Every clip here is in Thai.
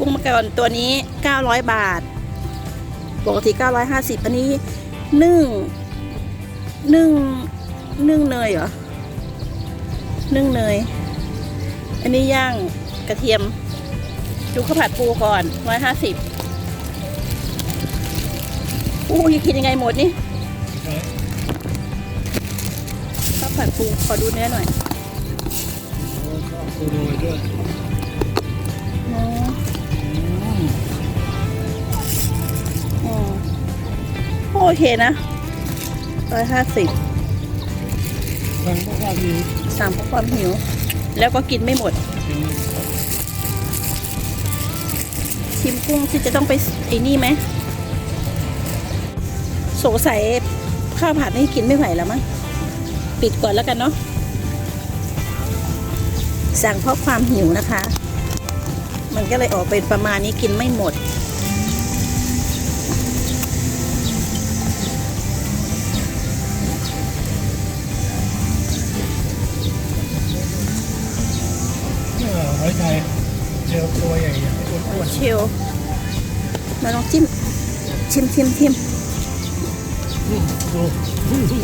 กุ้งมังกรตัวนี้ 900 บาท ปกติ 950 อันนี้นึ่งนึ่งนึ่งเนยเหรอ นึ่งเนย อันนี้ย่างกระเทียมดูข้าวผัดปูก่อน 150อู้ยกินยังไงหมดนี่ข้าวผัดปูขอดูเนื้อหน่อยปูโรยด้วย โอเคนะร้อยห้าสิบทางพวามีสั่งเพราะความหิว แล้วก็กินไม่หมด ชิมกุ้งที่จะต้องไปไอ้นี่ไหมสงสัยข้าวผัดนี่กินไม่ไหวแล้วมั้งปิดก่อนแล้วกันเนาะสั่งเพราะความหิวนะคะ มันก็เลยออกเป็นประมาณนี้กินไม่หมด เชลมาลองจิ้ม ชิมชิมชิมๆอืมดู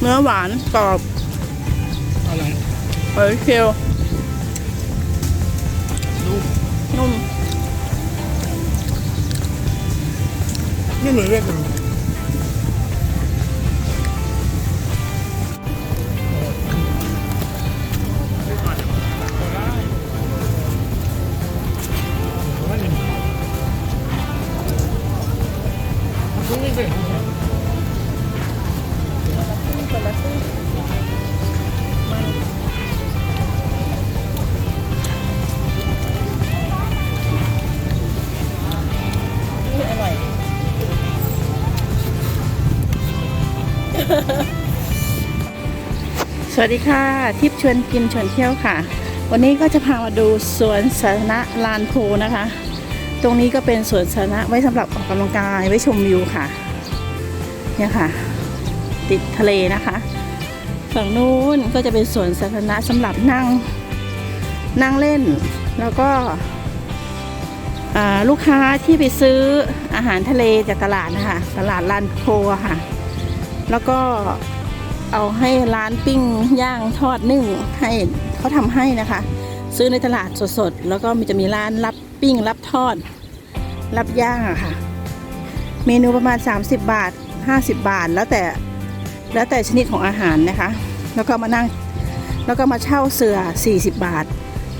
เนื้อหวานกรอบอะไรหอยเชลลดูนุ่มนี่เหมือนเรียกกันดู สวัสดีค่ะ ทิพย์ชวนกินชวนเที่ยวค่ะ วันนี้ก็จะพามาดูสวนสาธารณะลานโพนะคะ ตรงนี้ก็เป็นสวนสาธารณะไว้สำหรับออกกำลังกายไว้ชมวิวค่ะเนี่ยค่ะ ติดทะเลนะคะ ฝั่งนู้นก็จะเป็นสวนสาธารณะสำหรับนั่งนั่งเล่น แล้วก็ลูกค้าที่ไปซื้ออาหารทะเลจากตลาดนะคะตลาดลานโพค่ะ แล้วก็เอาให้ร้านปิ้งย่างทอดนึ่งให้เขาทำให้นะคะ ซื้อในตลาดสดๆ แล้วก็มีจะมีร้านรับปิ้งรับทอด รับย่างอะค่ะ เมนูประมาณ 30 บาท 50 บาท แล้วแต่แล้วแต่ชนิดของอาหารนะคะ แล้วก็มานั่งแล้วก็มาเช่าเสือ 40 บาท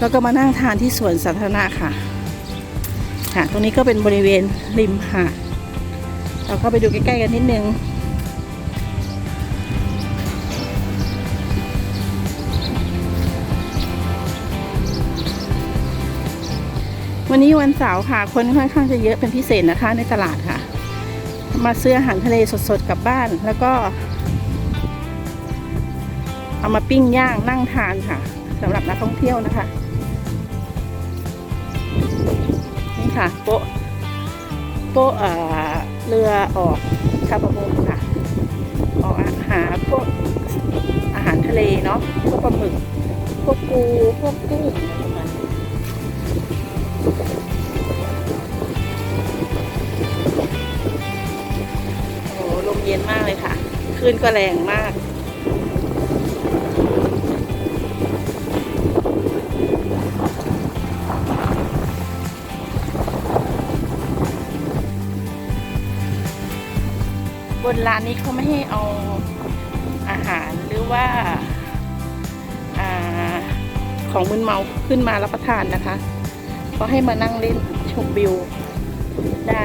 แล้วก็มานั่งทานที่สวนสาธารณะค่ะค่ะ ตรงนี้ก็เป็นบริเวณริมหาดเราก็ไปดูใกล้ๆกันนิดนึง วันนี้วันเสาร์ค่ะ คนค่อนข้างจะเยอะเป็นพิเศษนะคะในตลาดค่ะ มาซื้ออาหารทะเลสดๆกลับบ้าน แล้วก็ เอามาปิ้งย่างนั่งทานค่ะสำหรับนักท่องเที่ยวนะคะ นี่ค่ะโป๊ะโป๊ะเอ่อเรือออกชาวประมงค่ะ ออกหาพวกอาหารทะเลเนาะพวกปลาหมึก พวกปูพวกกุ้ง เย็นมากเลยค่ะคลื่นก็แรงมาก บนร้านนี้เขาไม่ให้เอาอาหารหรือว่าอาของมึนเมาขึ้นมารับประทานนะคะเขาให้มานั่งเล่นชมวิวได้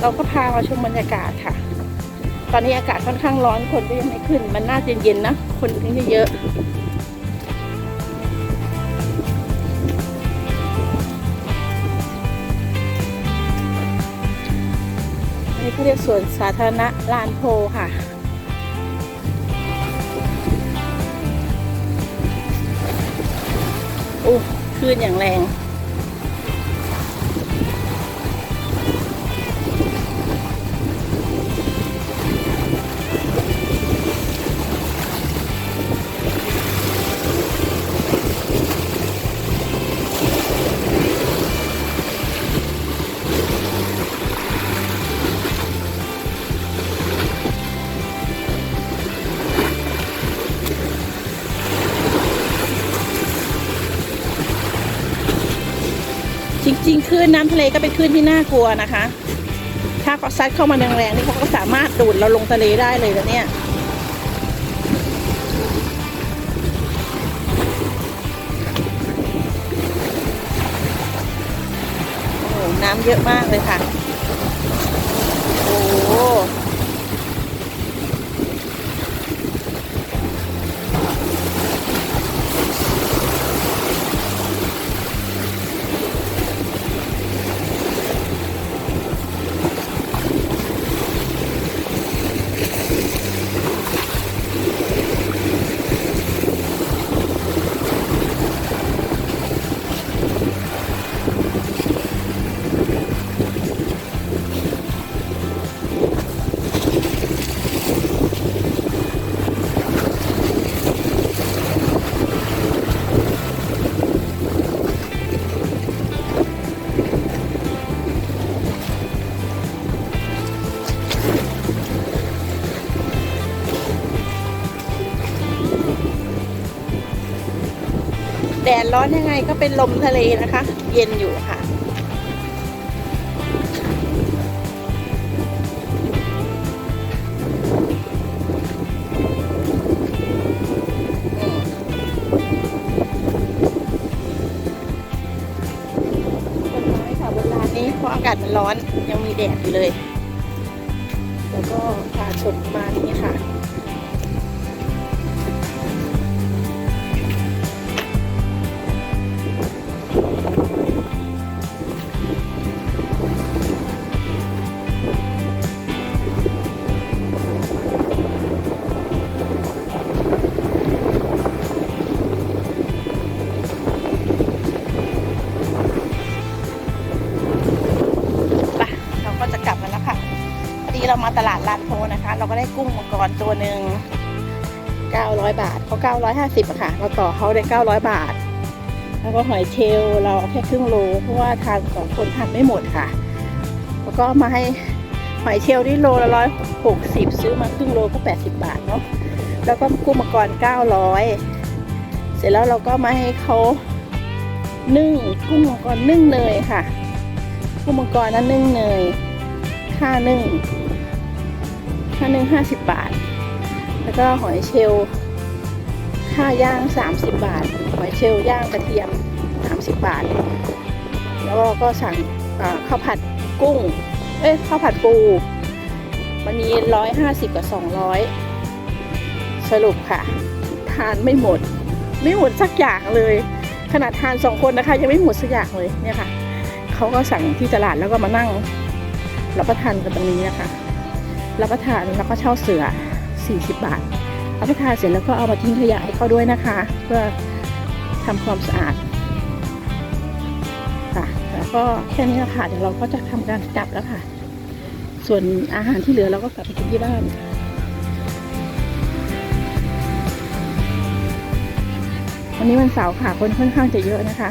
เราก็พามาชมบรรยากาศค่ะ ตอนนี้อากาศค่อนข้างร้อนคนก็ยังไม่ขึ้น มันน่าจะเย็นๆนะ คนถึงจะเยอะอันนี้เขาเรียกสวนสาธารณะลานโพค่ะโอ้คลื่นอย่างแรง ริงๆคลื่นน้ำทะเลก็เป็นคลื่นที่น่ากลัวนะคะ ถ้าเขาซัดเข้ามาแรงๆนี่เขาก็สามารถดูดเราลงทะเลได้เลยนะเนี่ยโอ้น้ำเยอะมากเลยค่ะ แดดร้อนยังไงก็เป็นลมทะเลนะคะ เย็นอยู่ค่ะต้นไม้ค่ะบนลานนี้เพราะอากาศมันร้อนยังมีแดดอยู่เลย แล้วก็พาชมมานี้ค่ะ เรามาตลาดลานโพนะคะ เราก็ได้กุ้งมังกรตัวหนึ่ง900 บาทเขา950อะค่ะ เราต่อเขาได้ 900 บาท แล้วก็หอยเชลล์เราเอาแค่ครึ่งโล เพราะว่าทานสองคนทานไม่หมดค่ะ แล้วก็มาให้หอยเชลล์ที่โลละร้อยหกสิบซื้อมาครึ่งโลก็80บาทเนาะ แล้วก็กุ้งมังกร900เสร็จแล้วเราก็มาให้เขานึ่งกุ้งมังกรนึ่งเนยค่ะ กุ้งมังกรนั้นนึ่งเนยค่านึ่ง ค่านึ่งห้าสิบบาท แล้วก็หอยเชลล์ค่าย่างสามสิบบาท หอยเชลล์ย่างกระเทียมสามสิบบาท แล้วเราก็สั่งข้าวผัดกุ้ง เอ้ยข้าวผัดปูมันมีร้อยห้าสิบกับสองร้อยสรุปค่ะ ทานไม่หมด ไม่หมดสักอย่างเลย ขนาดทานสองคนนะคะ ยังไม่หมดสักอย่างเลยเนี่ยค่ะเขาก็สั่งที่ตลาดแล้วก็มานั่งรับประทานกันตรงนี้นะคะ รับประทานแล้วก็เช่าเสือ 40 บาทรับประทานเสร็จแล้วก็เอามาทิ้งขยะให้เขาด้วยนะคะ เพื่อทำความสะอาดค่ะแล้วก็แค่นี้แหละค่ะเดี๋ยวเราก็จะทำการกลับแล้วค่ะ ส่วนอาหารที่เหลือเราก็กลับไปกินที่บ้านวันนี้วันเสาร์ค่ะคนค่อนข้างจะเยอะนะคะ